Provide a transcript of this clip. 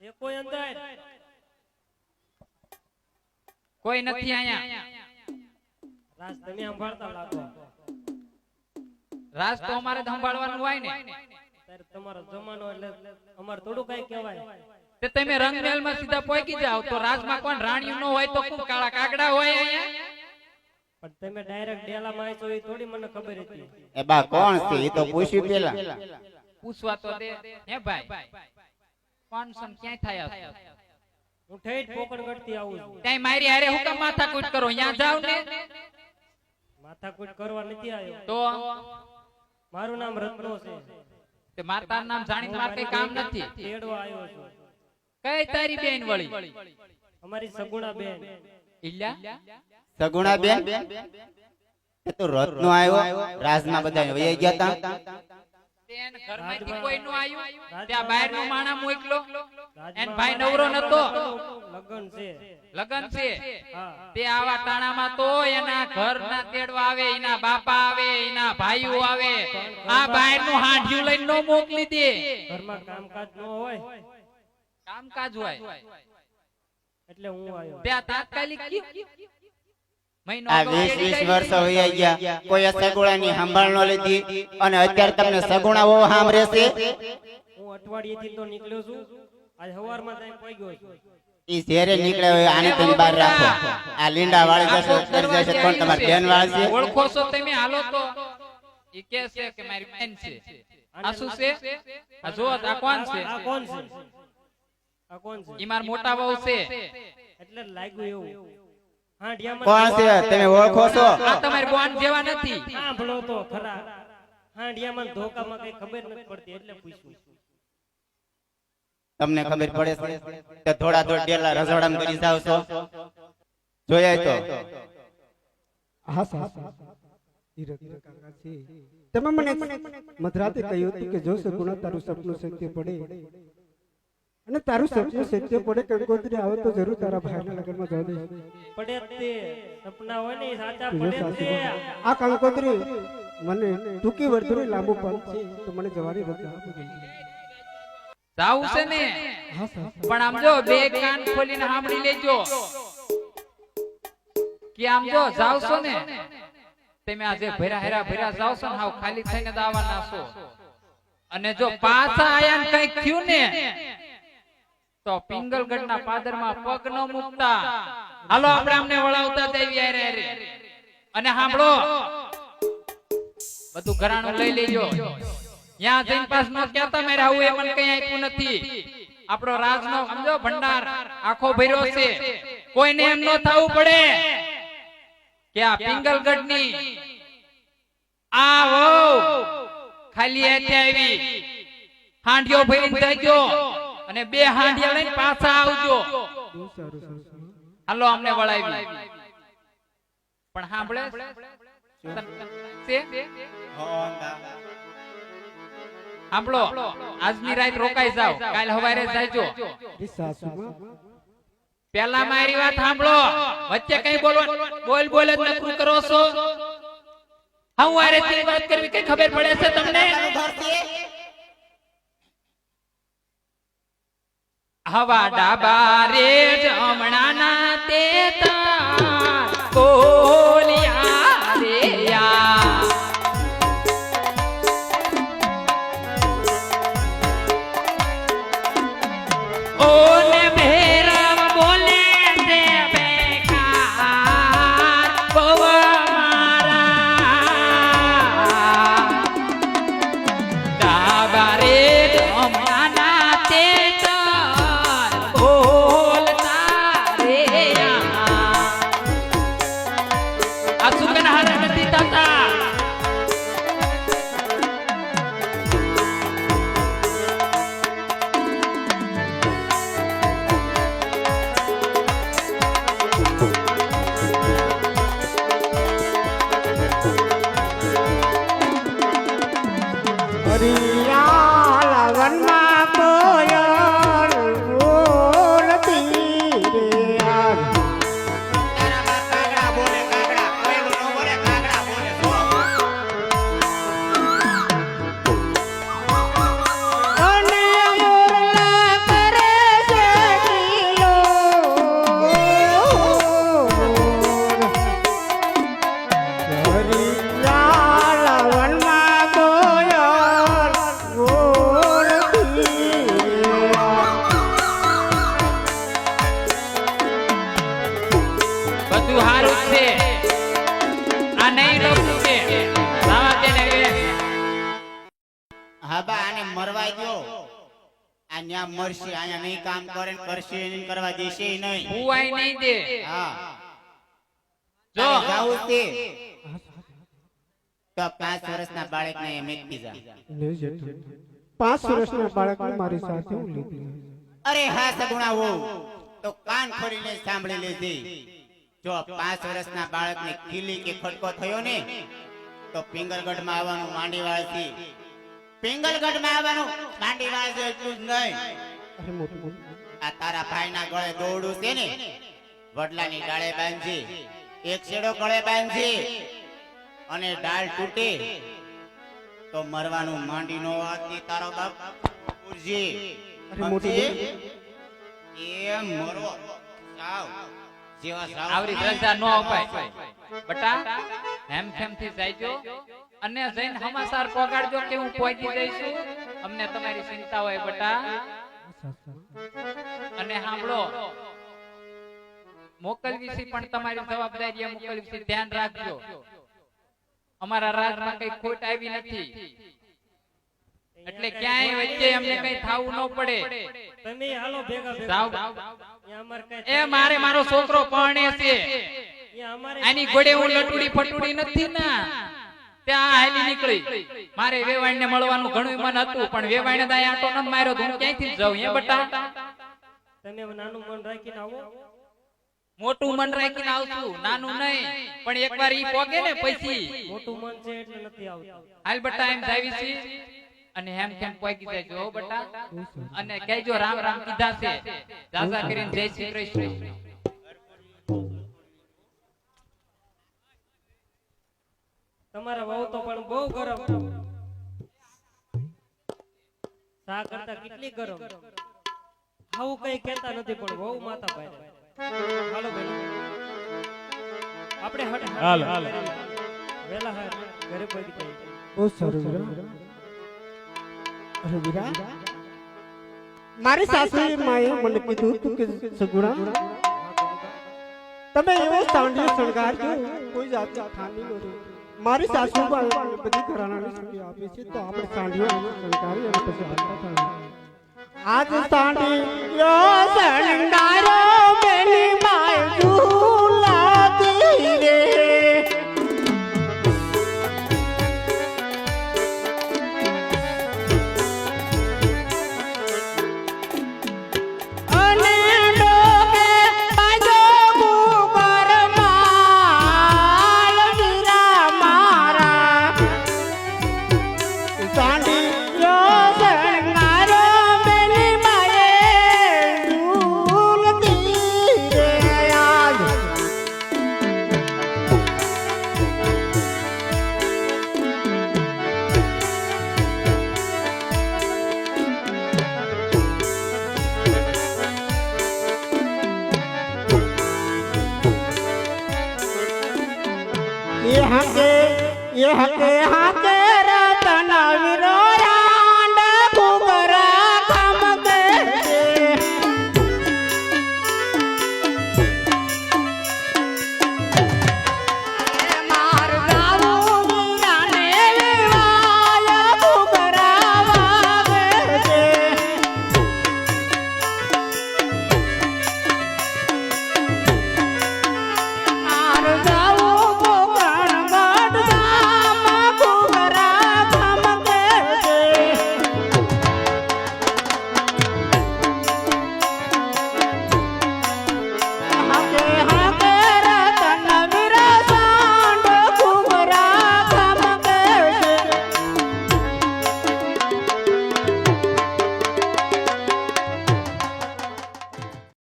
એ કોઈ અંદર કોઈ નથી અહીંયા. રાજ તમે સંભાળતા લાગો. રાજ તો અમારે સંભાળવાનું હોય ને. ત્યારે તમારો જમાનો એટલે અમારે થોડું કઈ કહેવાય. તે તમે રંગમેલમાં સીધા પહોંચી જાવ તો રાજમાં કોણ રાણીઓ નો હોય તો કોણ કાળા કાગડા હોય અહીંયા. પણ તમે ડાયરેક્ટ ડેલામાં આવી છો એ થોડી મને ખબર હતી. એ બા કોણ છે? એ તો પૂછ્યું પેલા. પૂછવા તો દે. હે ભાઈ? કોણ ક્યાં થાય આ? હું ઠેઠ પોકણગઢથી આવું છું. ત્યાં મારી હારે હુકમ માથા કૂટ કરો? અહીંયા જાવ ને? માથાકૂટ કરવા નથી આવ્યો. તો? મારું નામ રત્નો છે. તે માતાનું નામ જાણીને માર કઈ કામ નથી? તેડવા આવ્યો છું. કઈ તારી બેન વળી? અમારી સગુણા બેન ઇલ્યા સગુણા બેન એ તો રત્નો આવ્યો. રાજમાં બધા વહી ગયા તા. તેન ઘરમાંથી કોઈ આવ્યું ત્યાં બહાર માણા મોકલો. એન ભાઈ નવરો નતો. લગન છે. લગન છે. તે આવા ટાણામાં તો એના ઘરના તેડવા આવે એના બાપા આવે એના ભાઈઓ આવે. આ બહારનું હાંડિયું લઈને નો મોકલી દે. ઘરમાં કામકાજ ન હોય. કામકાજ હોય. એટલે હું આવ્યો. ત્યાં તાત્કાલિક આ વીસ વીસ વર્ષ વર્ષો વહી ગયા. કોઈ સગુણાની સંભાળ ન લીધી અને અત્યારે તમને સગુણા બહુ સાંભળે છે હું અઠવાડિયેથી તો નીકળ્યો છું. આજ સવારમાં ત્યાં પહોંચ્યો છું. ઈ ઝેરે નીકળે હોય આને તમે બહાર રાખો. આ લીંડા વાળી જશે કરી જશે કોણ તમારી બેન વાળી છે ઓળખો છો તમે હાલો તો. ઈ કે છે કે મારી બેન છે. આ શું છે? આ જો આ કોણ છે? આ કોણ છે? આ કોણ છે? ઈ માર મોટા બહુ છે. એટલે લાગ્યું એવું. કોણ છે? તમે ઓળખો છો? આ તમારી બોન જેવા નથી. સાંભળો તો ખરા. હા ધોકામાં કઈ ખબર નથી પડતી એટલે પૂછું. તમને ખબર પડે છે તો થોડા થોડા ડેલા રસોડામાં કરી જાવ છો? જોયા તો? હા છે તમે મને મધરાતે કહ્યું હતું કે જો સગુણા તારું સપનું સત્ય પડે અને તારું સપનું સત્ય પડે કંકોત્રી આવે તો જરૂર તારા ભાઈના લગ્નમાં જવા દે પડે તે. સપના હોય ને સાચા પડે તે. આ કંકોત્રી મને ટૂંકી વર્તુળી લાંબુ પંથ છે તો મને જવાની રજા દે જાવું છે ને? પણ આમ જો બે કાન ખોલીને સાંભળી લેજો. કે આમ જો જાવ છો ને? તમે આજે ભેરા હેરા ભેરા જાવ છો ને હાવ ખાલી થઈને દાવા નાસો અને જો પાછા આયા ને? કંઈક થયું ને? તો પિંગલગઢ ના પાદરમાં પગ ન મૂકતા. હાલો આપણે અમને વળાવતા જઈએ હારે. અને સાંભળો બધું ઘરાણું લઈ લેજો. ત્યાં જઈને પાસ નો કહેતા મેરે આવું એ મને કઈ આપ્યું નથી. આપણો રાજનો સમજો ભંડાર. આખો ભર્યો છે. કોઈને એમ ન થવું પડે કે આ પિંગલગઢની આ વહુ ખાલી હાથે આવી. હાંડિયો ભરીને જજો અને બે હાંડિયા લઈને પાછા આવજો. હાલો અમને વળાવી પણ સાંભળે છે? સાંભળો આજની રાત રોકાઈ જાવ કાલ સવારે જાજો. પેલા મારી વાત સાંભળો. વચ્ચે કઈ બોલો બોલ બોલ જ નકરું કરો છો. હું થી વાત કરવી કઈ ખબર પડે છે તમને? હવા ડાબા રે જમણાના તે તાર. બોલ્યા રે યા. ઓને ન્યા મરશે અહીંયા નહીં કામ કરે કરશે નહીં કરવા દેશે નહીં. હુવાય નહીં દે. હા. જો. જાવું તે. તો. પાંચ વર્ષના બાળકને એ મેકતી જા નહીં પાંચ વર્ષના બાળકને મારી સાથે હું લીધી. અરે હા સગુણા હો તો કાન ખોલીને સાંભળી લેજે. જો પાંચ વર્ષના બાળકને ખીલી કે ખડકો થયો ને તો પિંગલગઢમાં આવવાનું માંડીવાળથી પિંગલગઢમાં આવવાનું? માંડીવાળ છે એટલું જ નહીં. અરે મોટું મોટું. આ તારા ભાઈના ગળે દોડું છે ને? વડલાની ડાળે બાંધી. એક છેડો ગળે બાંધી. અને ડાળ તૂટે. તો મરવાનું માંડી નો વાતી તારો બાપ ગુરજી અરે મોટું એ મરો સાવ. જેવા સાવ. આવરી દ્રષ્ટા નો અપાય. બટા હેમ ખેમથી જાયજો અને જઈને હમાસાર પગાડજો. હું પહોંચી દઈશું અમને તમારી ચિંતા હોય બટા. અને સાંભળો મોકલવી છે પણ તમારી જવાબદારી મોકલવી છે ધ્યાન રાખજો. અમારા રાજમાં કઈ ખોટ આવી નથી. એટલે ક્યાંય વચ્ચે અમને કઈ થાવું ન પડે. તમે હાલો ભેગા ભેગા. એ મારે મારો છોકરો પરણે છે. એની આની ઘોડે હું લટુડી ફટુડી નથી ના. ત્યાં હાલી નીકળી. મારે વેવાણ મળવાનું ઘણું મન હતું પણ વેવાણ ને આટો ન માર્યો તો હું ક્યાંથી જાઉં હે બટા? તમે નાનું મન રાખીને આવો. મોટું મન રાખીને આવશું નાનું નહીં પણ એકવાર ઈ પોગે ને પછી. મોટું મન છે એટલે નથી આવતું. હાલ બટા એમ જાવી છે અને હેમ કેમ પોગી જાય હો બટા. અને કહેજો રામ રામ કીધા છે. દાદા કરીને જય શ્રી કૃષ્ણ. તમારા વહુ તો પણ બહુ ગરમ. સા કરતા કેટલી ગરમ? આવું કઈ કહેતા નથી પણ વહુ માતા ભાઈ હાલો ભાઈ આપણે હટ હાલો. વેલા હે ઘરે પહોંચી જાય ઓ સારું અરે વીરા. મારી સાસુએ માએ મને કીધું તું કે સગુણા તમે એવો સાંડિયો શણગારજો કોઈ જાતની ખામી ન રહે. મારી સાસુ બધી ઘરાણાની છૂટી આપી છે તો આપણે સાંડિયો સંકારી અને પછી હાલતા થાય આજ સાંડિયો হাতে এ হাতে হাতে।